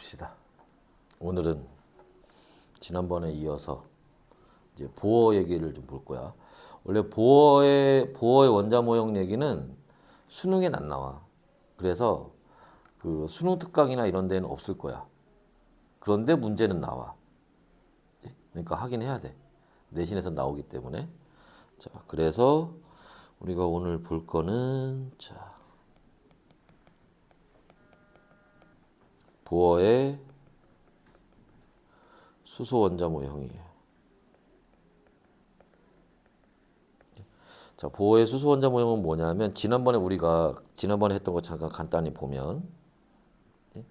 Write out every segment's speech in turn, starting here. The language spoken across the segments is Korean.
봅시다. 오늘은 지난번에 이어서 이제 보어 얘기를 좀 볼 거야. 원래 보어의 보어의 원자 모형 얘기는 수능엔 안 나와. 그래서 그 수능 특강이나 이런 데는 없을 거야. 그런데 문제는 나와. 그러니까 하긴 해야 돼. 내신에서 나오기 때문에. 자, 그래서 우리가 오늘 볼 거는 자 보어의 수소 원자 모형이에요. 자, 보어의 수소 원자 모형은 뭐냐면 지난번에 우리가 지난번에 했던 거 잠깐 간단히 보면 예?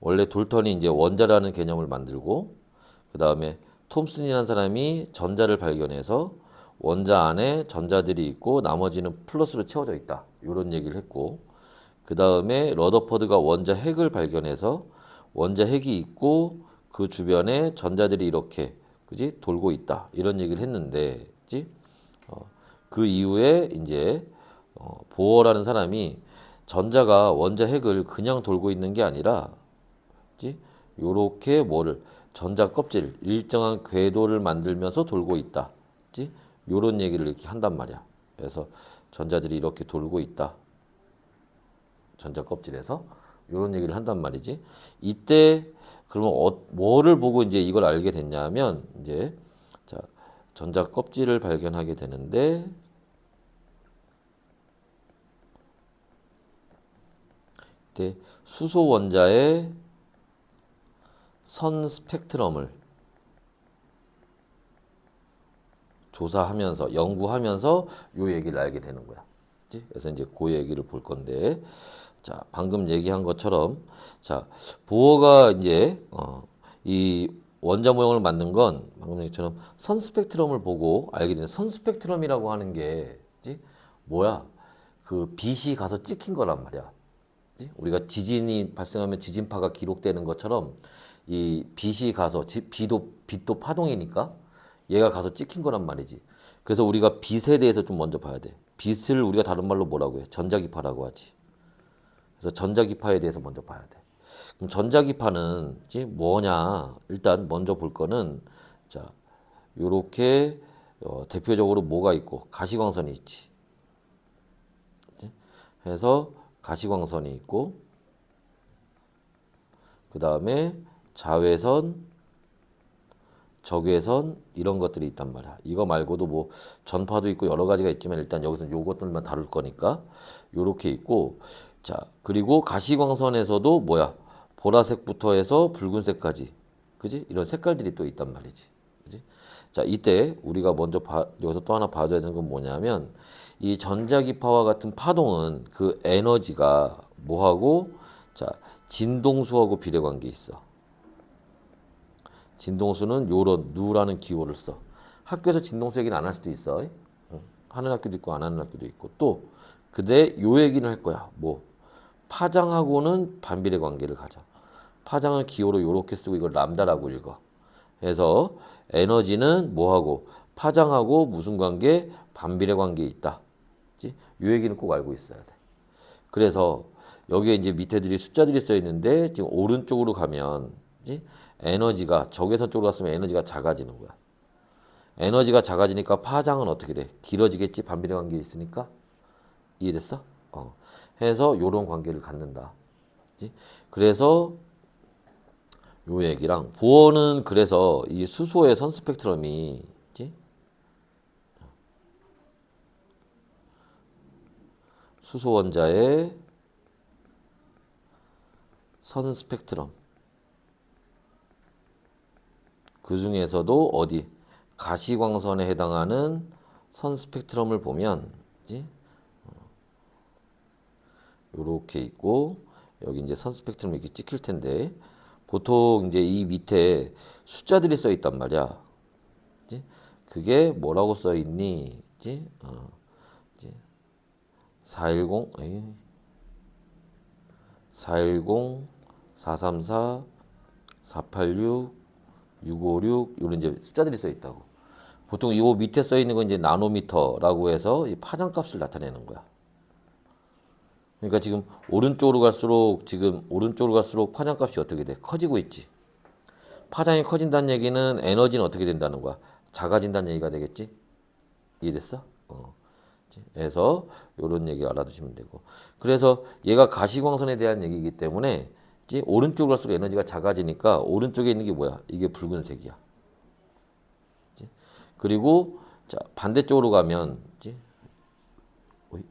원래 돌턴이 이제 원자라는 개념을 만들고 그 다음에 톰슨이라는 사람이 전자를 발견해서 원자 안에 전자들이 있고 나머지는 플러스로 채워져 있다 이런 얘기를 했고 그 다음에 러더퍼드가 원자 핵을 발견해서 원자 핵이 있고 그 주변에 전자들이 이렇게 그지 돌고 있다. 이런 얘기를 했는데 그지? 어, 그 이후에 이제 어, 보어라는 사람이 전자가 원자 핵을 그냥 돌고 있는 게 아니라 그지? 요렇게 뭐를 전자 껍질 일정한 궤도를 만들면서 돌고 있다. 그지? 요런 얘기를 이렇게 한단 말이야. 그래서 전자들이 이렇게 돌고 있다. 전자 껍질에서 이런 얘기를 한단 말이지. 이때 그러면 어, 뭐를 보고 이제 이걸 알게 됐냐면 이제 자 전자 껍질을 발견하게 되는데 이때 수소 원자의 선 스펙트럼을 조사하면서 연구하면서 요 얘기를 알게 되는 거야. 그래서 이제 그 얘기를 볼 건데 자, 방금 얘기한 것처럼 자, 보어가 이제 어, 이 원자 모형을 만든 건 방금 얘기처럼 선 스펙트럼을 보고 알게 되는 선 스펙트럼이라고 하는 게? 뭐야? 그 빛이 가서 찍힌 거란 말이야. 우리가 지진이 발생하면 지진파가 기록되는 것처럼 이 빛이 가서 지- 비도 빛도 파동이니까 얘가 가서 찍힌 거란 말이지. 그래서 우리가 빛에 대해서 좀 먼저 봐야 돼. 빛을 우리가 다른 말로 뭐라고 해? 전자기파라고 하지. 그래서 전자기파에 대해서 먼저 봐야 돼. 그럼 전자기파는 지 뭐냐? 일단 먼저 볼 거는 자, 요렇게 어, 대표적으로 뭐가 있고 가시광선이 있지. 그치? 해서 가시광선이 있고 그 다음에 자외선, 적외선 이런 것들이 있단 말이야. 이거 말고도 뭐 전파도 있고 여러 가지가 있지만 일단 여기서 요것들만 다룰 거니까 요렇게 있고 자 그리고 가시광선에서도 뭐야? 보라색부터 해서 붉은색까지. 그지? 이런 색깔들이 또 있단 말이지. 그지? 자 이때 우리가 먼저 봐, 여기서 또 하나 봐줘야 되는 건 뭐냐면 이 전자기파와 같은 파동은 그 에너지가 뭐하고? 자 진동수하고 비례관계 있어. 진동수는 요런 누라는 기호를 써. 학교에서 진동수 얘기는 안 할 수도 있어. 응. 하는 학교도 있고 안 하는 학교도 있고. 또 근데 요 얘기는 할 거야. 뭐 파장하고는 반비례 관계를 가져. 파장을 기호로 요렇게 쓰고 이걸 람다라고 읽어. 그래서 에너지는 뭐하고 파장하고 무슨 관계 반비례 관계에 있다. 그치? 요 얘기는 꼭 알고 있어야 돼. 그래서 여기에 이제 밑에들이 숫자들이 써 있는데 지금 오른쪽으로 가면 그치? 에너지가 적외선 쪽으로 갔으면 에너지가 작아지는 거야. 에너지가 작아지니까 파장은 어떻게 돼? 길어지겠지 반비례 관계 있으니까 이해됐어? 어. 해서 요런 관계를 갖는다. 그래서 요 얘기랑 보어는 그래서 이 수소의 선 스펙트럼이? 수소 원자의 선 스펙트럼 그 중에서도 어디 가시광선에 해당하는 선 스펙트럼을 보면? 요렇게 있고 여기 이제 선 스펙트럼 이렇게 찍힐 텐데 보통 이제 이 밑에 숫자들이 써 있단 말이야. 그지? 그게 뭐라고 써 있니? 그지? 어. 그지? 410 에이. 410 434 486 656 이런 이제 숫자들이 써 있다고. 보통 이 밑에 써 있는 건 이제 나노미터라고 해서 이 파장 값을 나타내는 거야. 그러니까 지금 오른쪽으로 갈수록 지금 오른쪽으로 갈수록 파장값이 어떻게 돼? 커지고 있지. 파장이 커진다는 얘기는 에너지는 어떻게 된다는 거야? 작아진다는 얘기가 되겠지? 이해됐어? 어. 그래서 이런 얘기 알아두시면 되고. 그래서 얘가 가시광선에 대한 얘기이기 때문에 지 오른쪽으로 갈수록 에너지가 작아지니까 오른쪽에 있는 게 뭐야? 이게 붉은색이야. 그리고 자 반대쪽으로 가면 그치? 어이?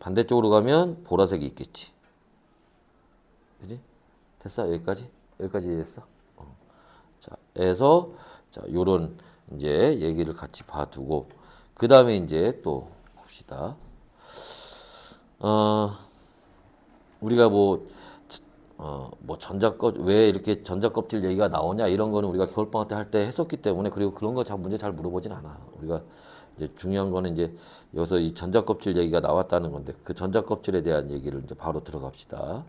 반대쪽으로 가면 보라색이 있겠지. 그지? 됐어? 여기까지? 여기까지 이해했어? 어. 자, 해서 자, 요런 이제 얘기를 같이 봐두고 그 다음에 이제 또 봅시다. 어, 우리가 뭐, 어, 뭐 전자껍 왜 이렇게 전자껍질 얘기가 나오냐 이런 거는 우리가 겨울방학 때 할 때 했었기 때문에 그리고 그런 거 잘 문제 잘 물어보진 않아. 우리가 이제 중요한 거는 이제 여기서 이 전자껍질 얘기가 나왔다는 건데 그 전자껍질에 대한 얘기를 이제 바로 들어갑시다.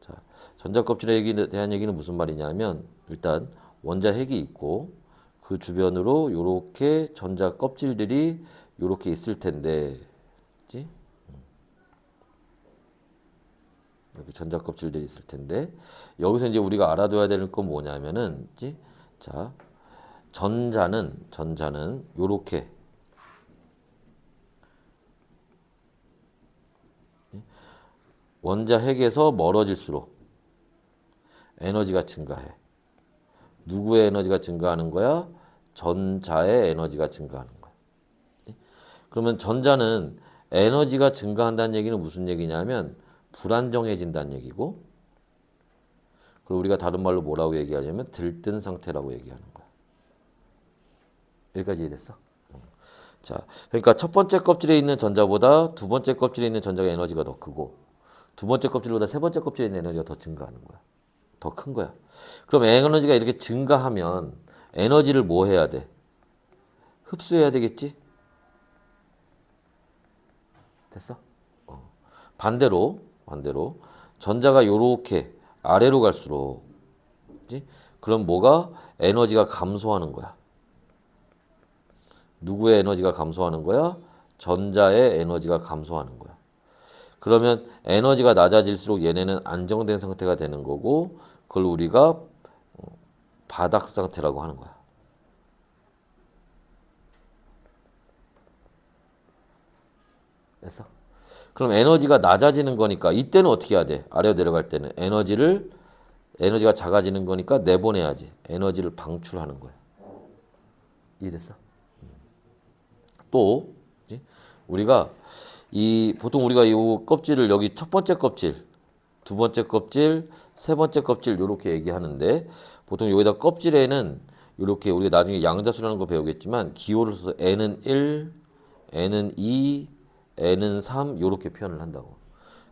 자, 전자껍질에 대한 얘기는 무슨 말이냐면 일단 원자핵이 있고 그 주변으로 요렇게 전자 껍질들이 요렇게 있을 텐데, 그지? 이렇게 전자 껍질들이 있을 텐데 여기서 이제 우리가 알아둬야 될 건 뭐냐면은, 그지? 자, 전자는 전자는 요렇게 원자 핵에서 멀어질수록 에너지가 증가해. 누구의 에너지가 증가하는 거야? 전자의 에너지가 증가하는 거야. 그러면 전자는 에너지가 증가한다는 얘기는 무슨 얘기냐면 불안정해진다는 얘기고 그리고 우리가 다른 말로 뭐라고 얘기하냐면 들뜬 상태라고 얘기하는 거야. 여기까지 이해됐어? 자, 그러니까 첫 번째 껍질에 있는 전자보다 두 번째 껍질에 있는 전자가 에너지가 더 크고 두 번째 껍질보다 세 번째 껍질에 있는 에너지가 더 증가하는 거야. 더 큰 거야. 그럼 에너지가 이렇게 증가하면 에너지를 뭐 해야 돼? 흡수해야 되겠지? 됐어? 어. 반대로 반대로 전자가 요렇게 아래로 갈수록 그지? 그럼 뭐가 에너지가 감소하는 거야. 누구의 에너지가 감소하는 거야? 전자의 에너지가 감소하는 거야. 그러면 에너지가 낮아질수록 얘네는 안정된 상태가 되는 거고 그걸 우리가 어, 바닥 상태라고 하는 거야. 됐어? 그럼 에너지가 낮아지는 거니까 이때는 어떻게 해야 돼? 아래로 내려갈 때는 에너지를 에너지가 작아지는 거니까 내보내야지. 에너지를 방출하는 거야. 이해됐어? 또? 우리가 이 보통 우리가 이 껍질을 여기 첫 번째 껍질, 두 번째 껍질, 세 번째 껍질 요렇게 얘기하는데 보통 여기다 껍질에는 이렇게 우리가 나중에 양자수라는 거 배우겠지만 기호를 써서 n은 1, n은 2, n은 3 요렇게 표현을 한다고.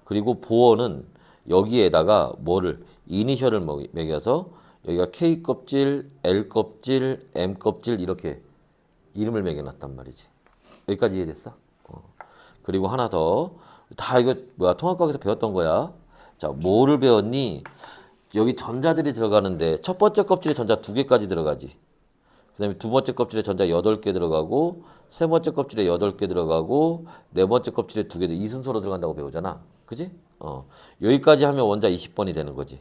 그리고 보어는 여기에다가 뭐를 이니셜을 먹- 매겨서 여기가 K 껍질, L 껍질, M 껍질 이렇게 이름을 매겨놨단 말이지. 여기까지 이해됐어? 어. 그리고 하나 더. 다 이거 뭐야 통합과학에서 배웠던 거야. 자, 뭐를 배웠니? 여기 전자들이 들어가는데 첫 번째 껍질에 전자 두 개까지 들어가지. 그다음에 두 번째 껍질에 전자 여덟 개 들어가고 세 번째 껍질에 여덟 개 들어가고 네 번째 껍질에 두 개 이 순서로 들어간다고 배우잖아. 그지? 어. 여기까지 하면 원자 20번이 되는 거지.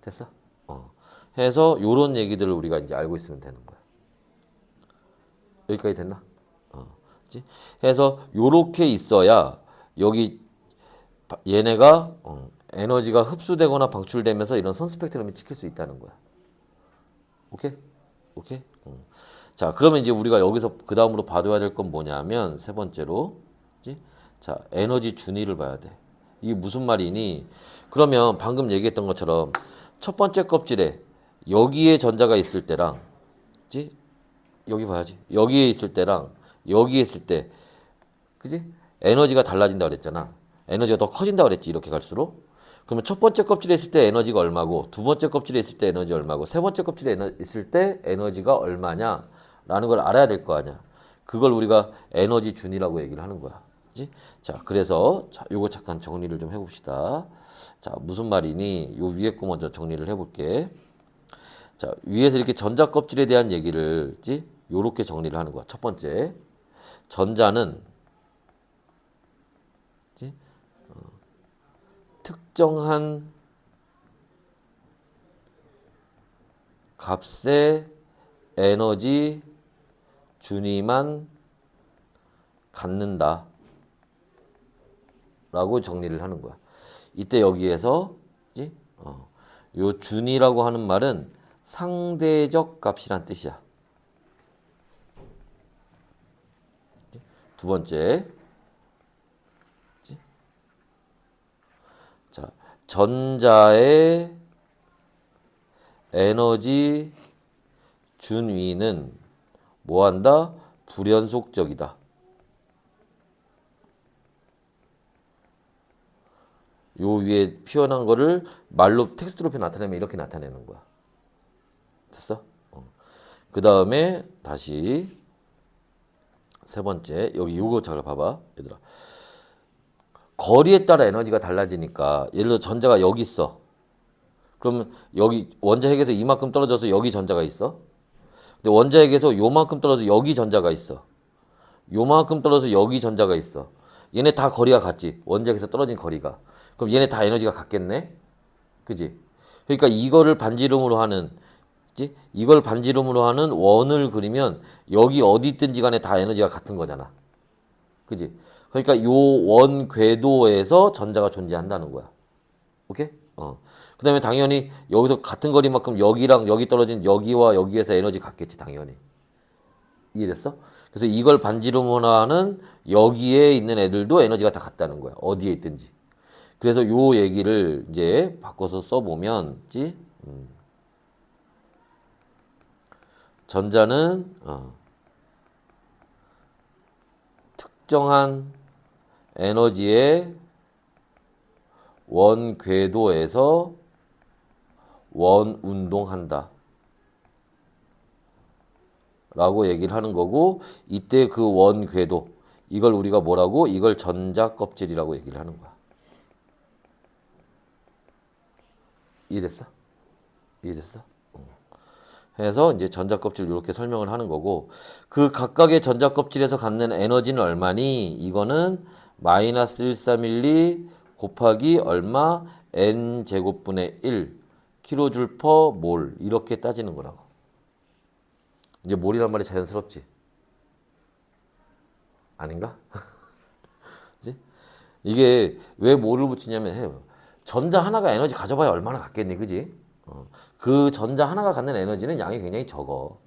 됐어? 어. 해서 요런 얘기들을 우리가 이제 알고 있으면 되는 거야. 여기까지 됐나? 어. 그치? 해서 요렇게 있어야 여기 바- 얘네가 어, 에너지가 흡수되거나 방출되면서 이런 선 스펙트럼이 찍힐 수 있다는 거야. 오케이? 오케이? 어. 자, 그러면 이제 우리가 여기서 그 다음으로 봐줘야 될 건 뭐냐면 세 번째로, 그치? 자, 에너지 준위를 봐야 돼. 이게 무슨 말이니? 그러면 방금 얘기했던 것처럼 첫 번째 껍질에 여기에 전자가 있을 때랑, 그치? 여기 봐야지. 여기에 있을 때랑 여기에 있을 때, 그지? 에너지가 달라진다 그랬잖아. 에너지가 더 커진다 그랬지. 이렇게 갈수록. 그러면 첫 번째 껍질에 있을 때 에너지가 얼마고, 두 번째 껍질에 있을 때 에너지 얼마고, 세 번째 껍질에 에너, 있을 때 에너지가 얼마냐 라는 걸 알아야 될 거 아니야. 그걸 우리가 에너지 준이라고 얘기를 하는 거야. 그지? 자, 그래서 자, 요거 잠깐 정리를 좀 해 봅시다. 자, 무슨 말이니? 요 위에 거 먼저 정리를 해 볼게. 자, 위에서 이렇게 전자 껍질에 대한 얘기를, 지? 이렇게 정리를 하는 거야. 첫 번째. 전자는 어, 특정한 값의 에너지 준위만 갖는다. 라고 정리를 하는 거야. 이때 여기에서 어, 요 준이라고 하는 말은 상대적 값이란 뜻이야. 두 번째. 자, 전자의 에너지 준위는 뭐 한다? 불연속적이다. 요 위에 표현한 거를 말로 텍스트로 나타내면 이렇게 나타내는 거야. 됐어? 그 다음에 다시 세 번째 여기 요거 잘 봐봐 얘들아. 거리에 따라 에너지가 달라지니까 예를 들어 전자가 여기 있어. 그러면 여기 원자 핵에서 이만큼 떨어져서 여기 전자가 있어. 근데 원자 핵에서 요만큼 떨어져 여기 전자가 있어. 요만큼 떨어져서 여기 전자가 있어. 얘네 다 거리가 같지. 원자 핵에서 떨어진 거리가. 그럼 얘네 다 에너지가 같겠네. 그지? 그러니까 이거를 반지름으로 하는? 이걸 반지름으로 하는 원을 그리면 여기 어디 있든지 간에 다 에너지가 같은 거잖아. 그지? 그러니까 요 원 궤도에서 전자가 존재한다는 거야. 오케이? 어. 그 다음에 당연히 여기서 같은 거리만큼 여기랑 여기 떨어진 여기와 여기에서 에너지 같겠지, 당연히. 이해됐어? 그래서 이걸 반지름화하는 여기에 있는 애들도 에너지가 다 같다는 거야. 어디에 있든지. 그래서 요 얘기를 이제 바꿔서 써보면, 지? 음. 전자는, 어, 특정한 에너지의 원 궤도에서 원 운동한다. 라고 얘기를 하는 거고 이때 그 원 궤도 이걸 우리가 뭐라고 이걸 전자 껍질이라고 얘기를 하는 거야. 이해됐어? 이해됐어? 어. 해서 이제 전자 껍질 이렇게 설명을 하는 거고 그 각각의 전자 껍질에서 갖는 에너지는 얼마니? 이거는 마이너스 131 곱하기 얼마 n 제곱분의 1 킬로줄 퍼 몰 이렇게 따지는 거라고. 이제 몰이란 말이 자연스럽지? 아닌가? 이게 왜 몰을 붙이냐면 해요. 전자 하나가 에너지 가져봐야 얼마나 갖겠니, 그지? 어. 그 전자 하나가 갖는 에너지는 양이 굉장히 적어.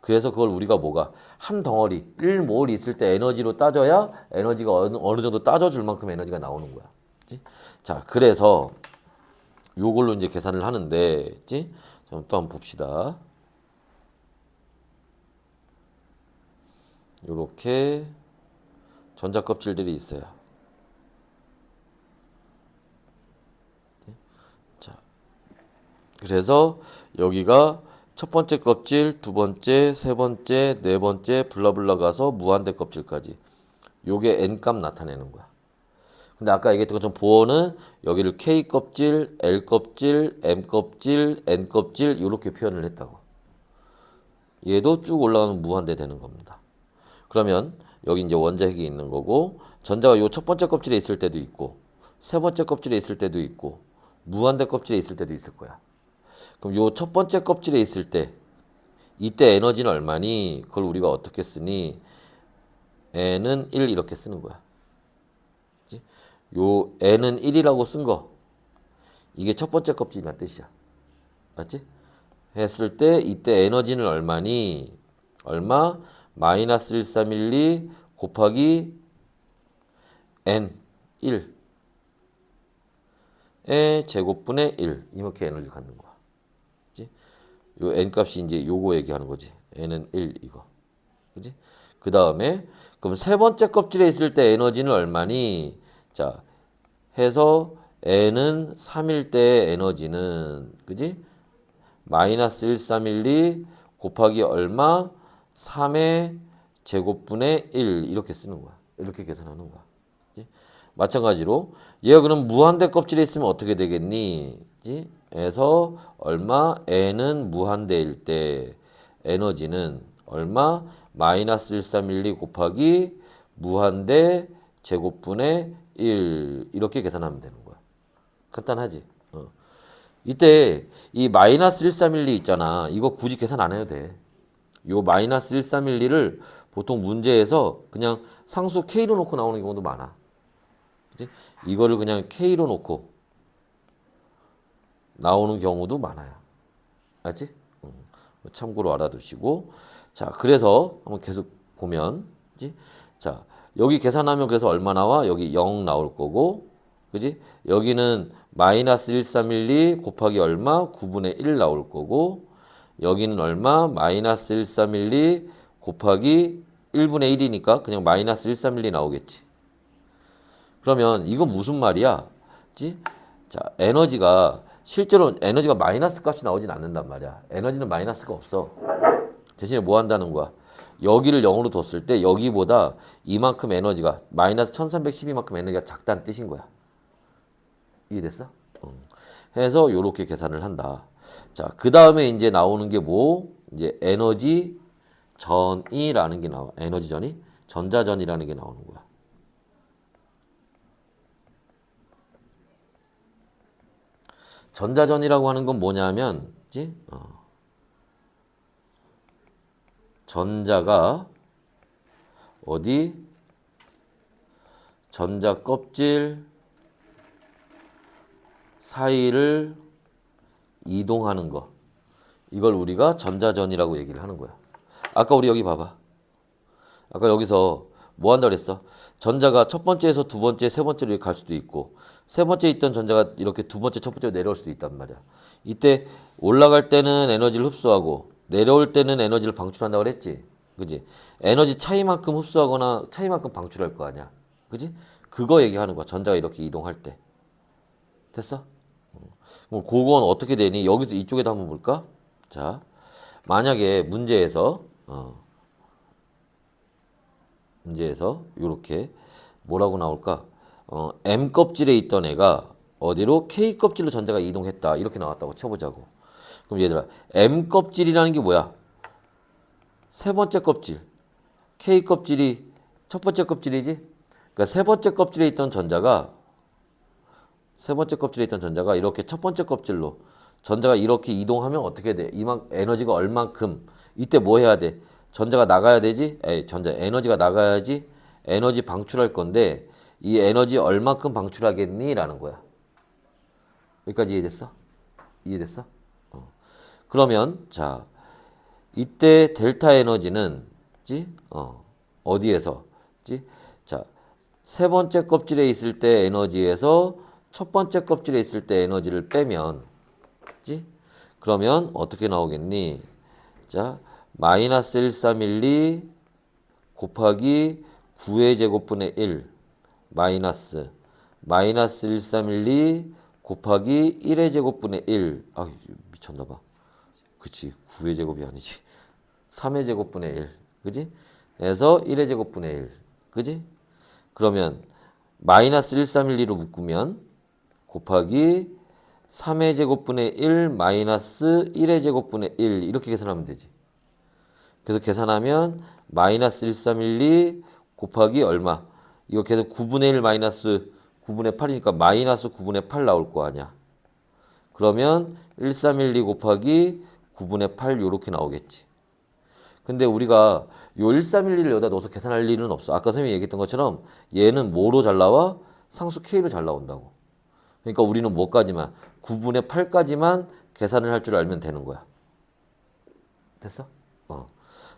그래서 그걸 우리가 뭐가 한 덩어리 1몰 있을 때 에너지로 따져야 에너지가 어느, 어느 정도 따져줄 만큼 에너지가 나오는 거야. 그치? 자, 그래서 요걸로 이제 계산을 하는데, 그치? 또 한번 봅시다. 요렇게 전자 껍질들이 있어요. 자, 그래서 여기가 첫 번째 껍질, 두 번째, 세 번째, 네 번째 블라블라 가서 무한대 껍질까지. 요게 n 값 나타내는 거야. 근데 아까 얘기했던 것처럼 보어는 여기를 K 껍질, L 껍질, M 껍질, N 껍질 이렇게 표현을 했다고. 얘도 쭉 올라가면 무한대 되는 겁니다. 그러면 여기 이제 원자핵이 있는 거고 전자가 요 첫 번째 껍질에 있을 때도 있고 세 번째 껍질에 있을 때도 있고 무한대 껍질에 있을 때도 있을 거야. 그럼 요 첫 번째 껍질에 있을 때 이때 에너지는 얼마니? 그걸 우리가 어떻게 쓰니? n은 1 이렇게 쓰는 거야. 그치? 요 n은 1이라고 쓴 거. 이게 첫 번째 껍질이란 뜻이야. 맞지? 했을 때 이때 에너지는 얼마니? 얼마? 마이너스 1312 곱하기 n 1의 제곱분의 1 이렇게 에너지를 갖는 거야. 요 n 값이 이제 요거 얘기하는 거지. n은 1 이거. 그지? 그 다음에 그럼 세 번째 껍질에 있을 때 에너지는 얼마니? 자, 해서 n은 3일 때 에너지는 그지? 마이너스 1312 곱하기 얼마? 3의 제곱분의 1 이렇게 쓰는 거야. 이렇게 계산하는 거야. 마찬가지로 얘가 그럼 무한대 껍질에 있으면 어떻게 되겠니? 에서 얼마? n은 무한대일 때 에너지는 얼마? 마이너스 1312 곱하기 무한대 제곱분의 1 이렇게 계산하면 되는 거야. 간단하지. 어. 이때 이 마이너스 1312 있잖아. 이거 굳이 계산 안 해도 돼. 요 마이너스 1312를 보통 문제에서 그냥 상수 K로 놓고 나오는 경우도 많아. 그지? 이거를 그냥 K로 놓고 나오는 경우도 많아요. 알지? 음, 참고로 알아두시고. 자, 그래서 한번 계속 보면, 그지? 자, 여기 계산하면 그래서 얼마 나와? 여기 0 나올 거고, 그지? 여기는 마이너스 1312 곱하기 얼마? 9분의 1 나올 거고, 여기는 얼마? 마이너스 1312 곱하기 1분의 1이니까 그냥 마이너스 1312 나오겠지. 그러면 이건 무슨 말이야? 지? 자, 에너지가 실제로 에너지가 마이너스 값이 나오진 않는단 말이야. 에너지는 마이너스가 없어. 대신에 뭐 한다는 거야? 여기를 0으로 뒀을 때 여기보다 이만큼 에너지가 마이너스 1312만큼 에너지가 작다는 뜻인 거야. 이해됐어? 응. 해서 요렇게 계산을 한다. 자, 그 다음에 이제 나오는 게 뭐? 이제 에너지 전이라는 게 나와. 에너지 전이 전자전이라는 게 나오는 거야. 전자전이라고 하는 건 뭐냐면, 지? 어. 전자가 어디 전자 껍질 사이를 이동하는 거. 이걸 우리가 전자전이라고 얘기를 하는 거야. 아까 우리 여기 봐봐. 아까 여기서 뭐 한다 그랬어? 전자가 첫 번째에서 두 번째, 세 번째로 갈 수도 있고, 세 번째 있던 전자가 이렇게 두 번째, 첫 번째로 내려올 수도 있단 말이야. 이때 올라갈 때는 에너지를 흡수하고, 내려올 때는 에너지를 방출한다고 그랬지. 그지? 에너지 차이만큼 흡수하거나 차이만큼 방출할 거 아니야. 그지? 그거 얘기하는 거야. 전자가 이렇게 이동할 때. 됐어? 그럼 그건 어떻게 되니? 여기서 이쪽에다 한번 볼까? 자, 만약에 문제에서 어, 문제에서 이렇게 뭐라고 나올까? 어, M 껍질에 있던 애가 어디로 K 껍질로 전자가 이동했다 이렇게 나왔다고 쳐보자고. 그럼 얘들아, M 껍질이라는 게 뭐야? 세 번째 껍질. K 껍질이 첫 번째 껍질이지? 그러니까 세 번째 껍질에 있던 전자가 세 번째 껍질에 있던 전자가 이렇게 첫 번째 껍질로 전자가 이렇게 이동하면 어떻게 돼? 이만 에너지가 얼만큼 이때 뭐 해야 돼? 전자가 나가야 되지? 에 전자 에너지가 나가야지 에너지 방출할 건데 이 에너지 얼만큼 방출하겠니? 라는 거야. 여기까지 이해됐어? 이해됐어? 어. 그러면 자 이때 델타 에너지는 지? 어. 어디에서? 지? 자, 세 번째 껍질에 있을 때 에너지에서 첫 번째 껍질에 있을 때 에너지를 빼면 지? 그러면 어떻게 나오겠니? 자, 마이너스 1312 곱하기 9의 제곱분의 1 마이너스 마이너스 1312 곱하기 1의 제곱분의 1 아, 미쳤나 봐. 그치 9의 제곱이 아니지. 3의 제곱분의 1. 그지? 해서 1의 제곱분의 1. 그지? 그러면 마이너스 1312로 묶으면 곱하기 3의 제곱분의 1 마이너스 1의 제곱분의 1 이렇게 계산하면 되지. 그래서 계산하면 마이너스 1312 곱하기 얼마? 이거 계속 9분의 1 마이너스 9분의 8이니까 마이너스 9분의 8 나올 거 아니야. 그러면 1312 곱하기 9분의 8 요렇게 나오겠지. 근데 우리가 요 1312를 여기다 넣어서 계산할 일은 없어. 아까 선생님이 얘기했던 것처럼 얘는 뭐로 잘 나와? 상수 K로 잘 나온다고. 그러니까 우리는 뭐까지만 9분의 8까지만 계산을 할 줄 알면 되는 거야. 됐어?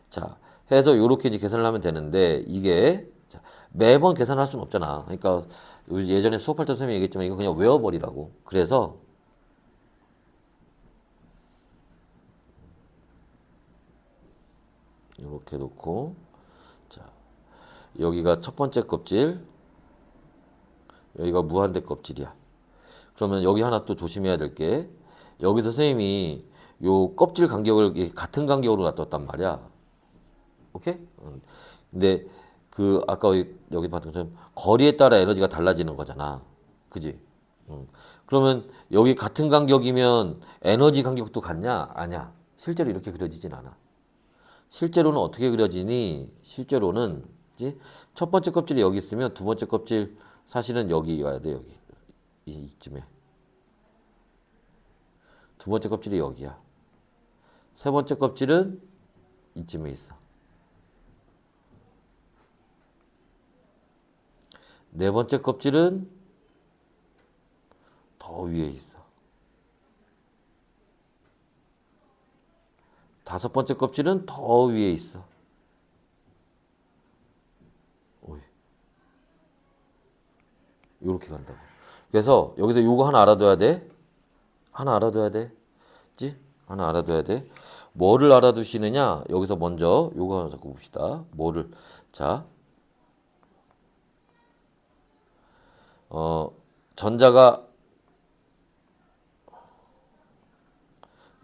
어. 자, 해서 요렇게 이제 계산을 하면 되는데 이게 자, 매번 계산할 수는 없잖아. 그러니까 예전에 수업할 때 선생님이 얘기했지만 이거 그냥 외워버리라고. 그래서 이렇게 놓고 자 여기가 첫 번째 껍질 여기가 무한대 껍질이야. 그러면 여기 하나 또 조심해야 될 게 여기서 선생님이 요 껍질 간격을 같은 간격으로 놔뒀단 말이야. 오케이? 응. 근데 그 아까 여기- 봤던 것처럼 거리에 따라 에너지가 달라지는 거잖아. 그지? 응. 그러면 여기 같은 간격이면 에너지 간격도 같냐? 아니야. 실제로 이렇게 그려지진 않아. 실제로는 어떻게 그려지니? 실제로는 그지? 첫 번째 껍질이 여기 있으면 두 번째 껍질 사실은 여기 와야 돼 여기 이- 이쯤에 두 번째 껍질이 여기야. 세 번째 껍질은 이쯤에 있어. 네 번째 껍질은 더 위에 있어. 다섯 번째 껍질은 더 위에 있어. 오이. 요렇게 간다고. 그래서 여기서 요거 하나 알아둬야 돼. 하나 알아둬야 돼. 지? 하나 알아둬야 돼. 뭐를 알아두시느냐? 여기서 먼저 요거 하나 잡고 봅시다. 뭐를. 자. 어, 전자가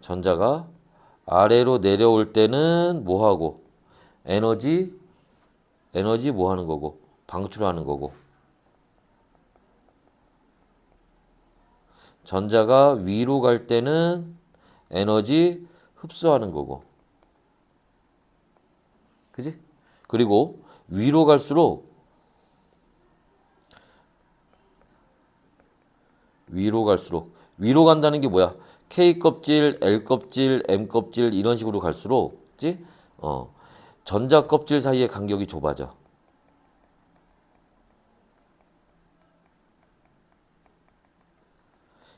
전자가 아래로 내려올 때는 뭐 하고? 에너지 에너지 뭐 하는 거고? 방출하는 거고. 전자가 위로 갈 때는 에너지 흡수하는 거고. 그지? 그리고 위로 갈수록 위로 갈수록 위로 간다는 게 뭐야? K 껍질, L 껍질, M 껍질 이런 식으로 갈수록 그지? 어. 전자 껍질 사이의 간격이 좁아져.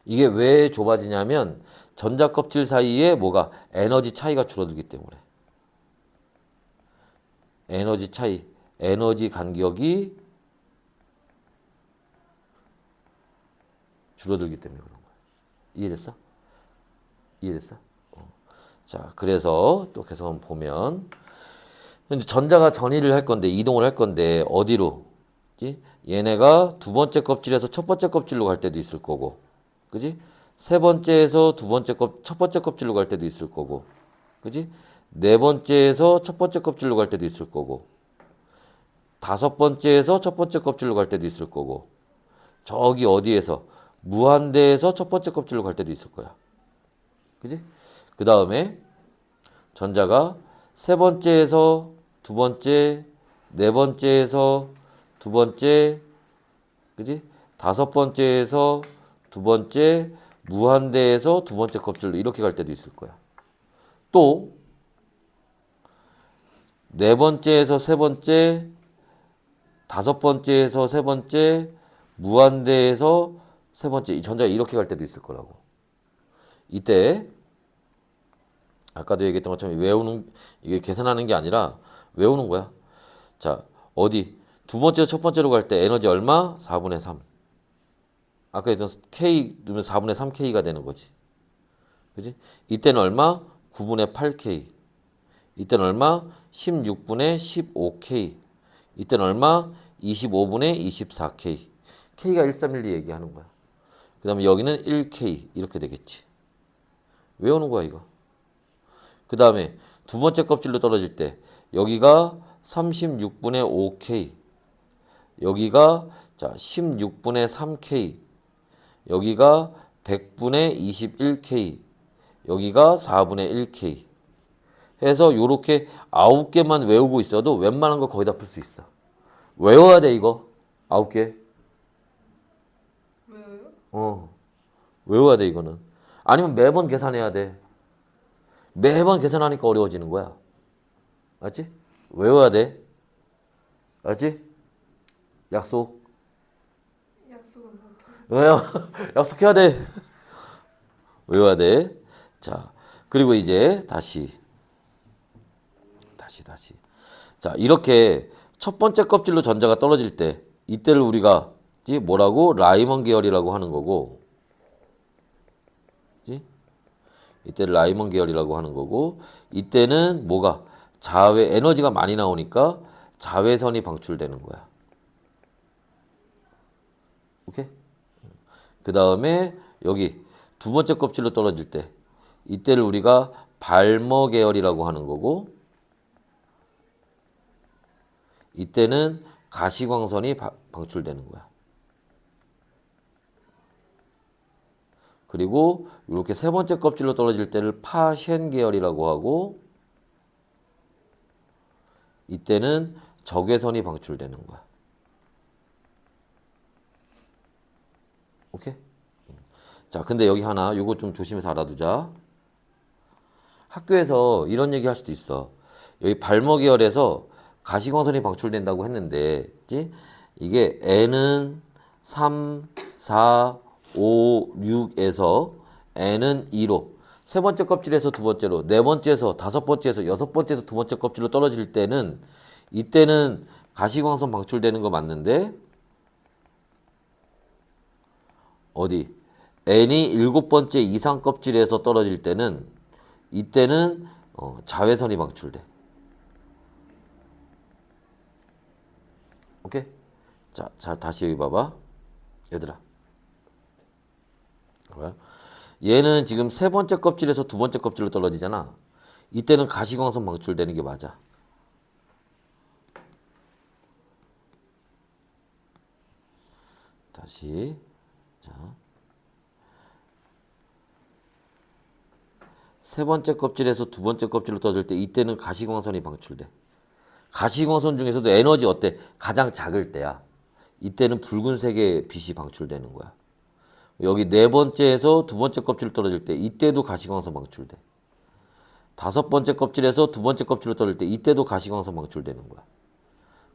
이게 왜 좁아지냐면 전자 껍질 사이에 뭐가 에너지 차이가 줄어들기 때문에. 에너지 차이, 에너지 간격이 줄어들기 때문에 그런 거야. 이해됐어? 이해됐어? 어. 자, 그래서 또 계속 보면 현재 전자가 전이를 할 건데 이동을 할 건데 어디로? 그지? 얘네가 두 번째 껍질에서 첫 번째 껍질로 갈 때도 있을 거고, 그지? 세 번째에서 두 번째 껍, 첫 번째 껍질로 갈 때도 있을 거고, 그지? 네 번째에서 첫 번째 껍질로 갈 때도 있을 거고, 다섯 번째에서 첫 번째 껍질로 갈 때도 있을 거고, 저기 어디에서 무한대에서 첫 번째 껍질로 갈 때도 있을 거야. 그지? 그 다음에 전자가 세 번째에서 두 번째, 네 번째에서 두 번째, 그지? 다섯 번째에서 두 번째, 무한대에서 두 번째 껍질로 이렇게 갈 때도 있을 거야. 또, 네 번째에서 세 번째, 다섯 번째에서 세 번째, 무한대에서 세 번째, 이 전자가 이렇게 갈 때도 있을 거라고. 이때, 아까도 얘기했던 것처럼 외우는, 이게 계산하는 게 아니라 외우는 거야. 자, 어디? 두 번째, 첫 번째로 갈 때 에너지 얼마? 4분의 3. 아까 했던 K 누면 4분의 3K가 되는 거지. 그지? 이때는 얼마? 9분의 8K. 이때는 얼마? 16분의 15K. 이때는 얼마? 25분의 24K. K가 1312 얘기하는 거야. 그 다음에 여기는 1K. 이렇게 되겠지. 외우는 거야, 이거. 그 다음에 두 번째 껍질로 떨어질 때 여기가 36분의 5K. 여기가 자 16분의 3K. 여기가 100분의 21K. 여기가 4분의 1K. 해서 요렇게 아홉 개만 외우고 있어도 웬만한 거 거의 다 풀 수 있어. 외워야 돼 이거 아홉 개. 어 외워야 돼 이거는. 아니면 매번 계산해야 돼. 매번 계산하니까 어려워지는 거야. 알지? 외워야 돼. 알지? 약속. 약속은 못해. 왜요? 약속해야 돼. 외워야 돼. 자, 그리고 이제 다시. 다시, 다시. 자, 이렇게 첫 번째 껍질로 전자가 떨어질 때, 이때를 우리가, 지 뭐라고? 라이먼 계열이라고 하는 거고, 지 이때를 라이먼 계열이라고 하는 거고, 이때는 뭐가? 자외, 에너지가 많이 나오니까 자외선이 방출되는 거야. 오케이? 그 다음에 여기 두 번째 껍질로 떨어질 때 이때를 우리가 발머 계열이라고 하는 거고 이때는 가시광선이 바- 방출되는 거야. 그리고 이렇게 세 번째 껍질로 떨어질 때를 파셴 계열이라고 하고 이때는 적외선이 방출되는 거야. 오케이? 자, 근데 여기 하나 요거 좀 조심해서 알아두자. 학교에서 이런 얘기 할 수도 있어. 여기 발목이열에서 가시광선이 방출된다고 했는데, 그지? 이게 N은 3, 4, 5, 6에서 N은 2로 세 번째 껍질에서 두 번째로, 네 번째에서 다섯 번째에서 여섯 번째에서 두 번째 껍질로 떨어질 때는 이때는 가시광선 방출되는 거 맞는데 어디 n이 일곱 번째 이상 껍질에서 떨어질 때는 이때는 어, 자외선이 방출돼. 오케이? 자, 자 다시 여기 봐봐, 얘들아. 얘는 지금 세 번째 껍질에서 두 번째 껍질로 떨어지잖아. 이때는 가시광선 방출되는 게 맞아. 다시 자. 세 번째 껍질에서 두 번째 껍질로 떨어질 때 이때는 가시광선이 방출돼. 가시광선 중에서도 에너지 어때? 가장 작을 때야. 이때는 붉은색의 빛이 방출되는 거야. 여기 네 번째에서 두 번째 껍질 떨어질 때 이때도 가시광선 방출돼. 다섯 번째 껍질에서 두 번째 껍질로 떨어질 때 이때도 가시광선 방출되는 거야.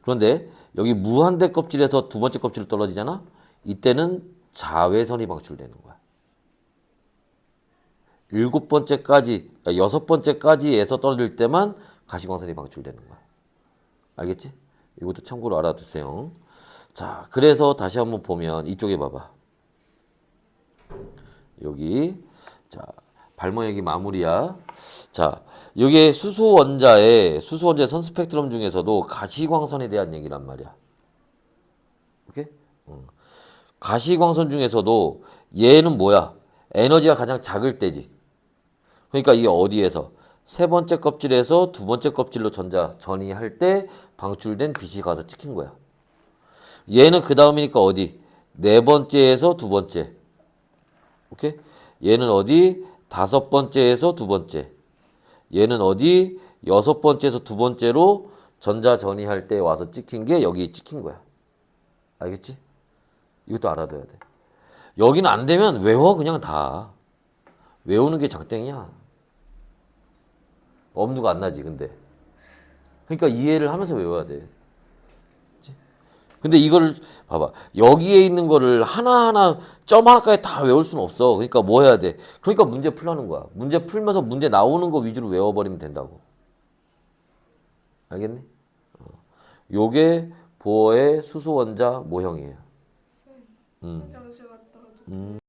그런데 여기 무한대 껍질에서 두 번째 껍질로 떨어지잖아? 이때는 자외선이 방출되는 거야. 일곱 번째까지, 아, 여섯 번째까지에서 떨어질 때만 가시광선이 방출되는 거야. 알겠지? 이것도 참고로 알아두세요. 자, 그래서 다시 한번 보면 이쪽에 봐봐. 여기 자 발모 얘기 마무리야. 자 여기에 수소 원자의 수소 원자의 선 스펙트럼 중에서도 가시광선에 대한 얘기란 말이야. 오케이? 어. 가시광선 중에서도 얘는 뭐야? 에너지가 가장 작을 때지. 그러니까 이게 어디에서 세 번째 껍질에서 두 번째 껍질로 전자 전이할 때 방출된 빛이 가서 찍힌 거야. 얘는 그 다음이니까 어디? 네 번째에서 두 번째. 오케이? 얘는 어디? 다섯 번째에서 두 번째. 얘는 어디? 여섯 번째에서 두 번째로 전자 전이할 때 와서 찍힌 게 여기 찍힌 거야. 알겠지? 이것도 알아둬야 돼. 여기는 안 되면 외워 그냥 다. 외우는 게 장땡이야. 엄두가 안 나지 근데. 그러니까 이해를 하면서 외워야 돼. 근데 이거를 봐봐. 여기에 있는 거를 하나하나 점 하나까지 다 외울 수는 없어. 그러니까 뭐 해야 돼? 그러니까 문제 풀라는 거야. 문제 풀면서 문제 나오는 거 위주로 외워버리면 된다고. 알겠니? 어. 요게 보어의 수소 원자 모형이에요. 와도 돼요?